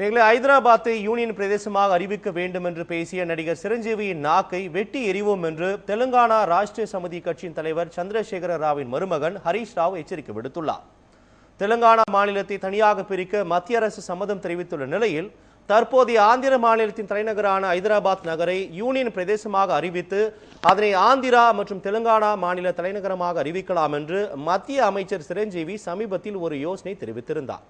நீங்களே ஐதராபாத்தை யூனியன் பிரதேசமாக அறிவிக்க வேண்டும் என்று பேசிய நடிகர் சிரஞ்சீவியின் நாக்கை வெட்டி எறிவோம் என்று தெலுங்கானா ராஷ்டிரிய சமிதி கட்சியின் தலைவர் சந்திரசேகர ராவின் மருமகன் ஹரீஷ் ராவ் எச்சரிக்கை விடுத்துள்ளார். தெலுங்கானா மாநிலத்தை தனியாக பிரிக்க மத்திய அரசு சம்மதம் தெரிவித்துள்ள நிலையில் தற்போதைய ஆந்திர மாநிலத்தின் தலைநகரான ஐதராபாத் நகரை யூனியன் பிரதேசமாக அறிவித்து அதனை ஆந்திரா மற்றும் தெலுங்கானா மாநில தலைநகரமாக அறிவிக்கலாம் என்று மத்திய அமைச்சர் சிரஞ்சீவி சமீபத்தில் ஒரு யோசனை தெரிவித்திருந்தார்.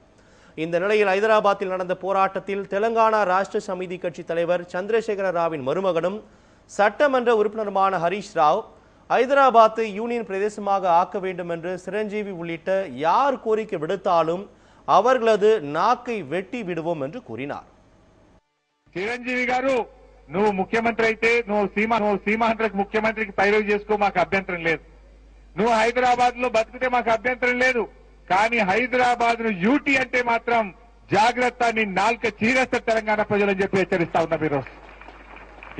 இந்த நிலையில் ஐதராபாத்தில் நடந்த போராட்டத்தில் தெலுங்கானா ராஷ்டிர சமிதி கட்சி தலைவர் சந்திரசேகர ராவின் மருமகனும் சட்டமன்ற உறுப்பினருமான ஹரீஷ் ராவ் ஐதராபாத்தை யூனியன் பிரதேசமாக ஆக்க வேண்டும் என்று சிரஞ்சீவி உள்ளிட்ட யார் கோரிக்கை விடுத்தாலும் அவர்களது நாக்கை வெட்டி விடுவோம் என்று கூறினார் చిరంజీవి గారు నువ్వు ముఖ్యమంత్రి అయితే నువ్వు సీమా నువ్వు సీమాంధ్రకు ముఖ్యమంత్రికి పైరవి చేసుకో మాకు అభ్యంతరం లేదు నువ్వు హైదరాబాద్ లో బతికితే మాకు అభ్యంతరం లేదు కానీ హైదరాబాద్ను యూటీ అంటే మాత్రం జాగ్రత్త నీ నాలుక చీరేస్త తెలంగాణ ప్రజలని చెప్పి హెచ్చరిస్తా ఉన్నా మీరు.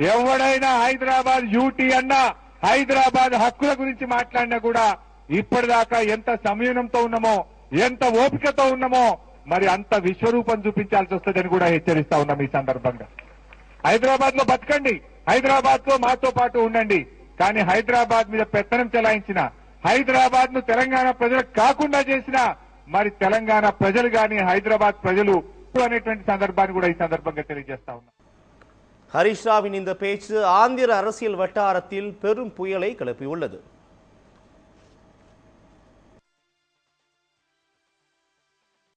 ఎవడైనా హైదరాబాద్ యూటీ అన్నా హైదరాబాద్ హక్కుల గురించి మాట్లాడినా కూడా ఇప్పటిదాకా ఎంత సంయమనంతో ఉన్నామో ఎంత ఓపికతో ఉన్నామో మరి అంత విశ్వరూపం చూపించాల్సి వస్తుందని కూడా హెచ్చరిస్తా ఉన్నాం ఈ సందర్భంగా. హైదరాబాద్లో బతకండి. హైదరాబాద్లో మాతో పాటు ఉండండి. కానీ హైదరాబాద్ మీద పెత్తనం చెలాయించిన హైదరాబాద్ ను తెలంగాణ ప్రజలకు కాకుండా చేసిన మరి తెలంగాణ ప్రజలు గాని హైదరాబాద్ ప్రజలు అనేటువంటి సందర్భాన్ని కూడా ఈ సందర్భంగా తెలియజేస్తా ఉన్నాం ஹரீஷ் ராவின் இந்த பேச்சு ஆந்திர அரசியல் வட்டாரத்தில் பெரும் புயலை கிளப்பியுள்ளது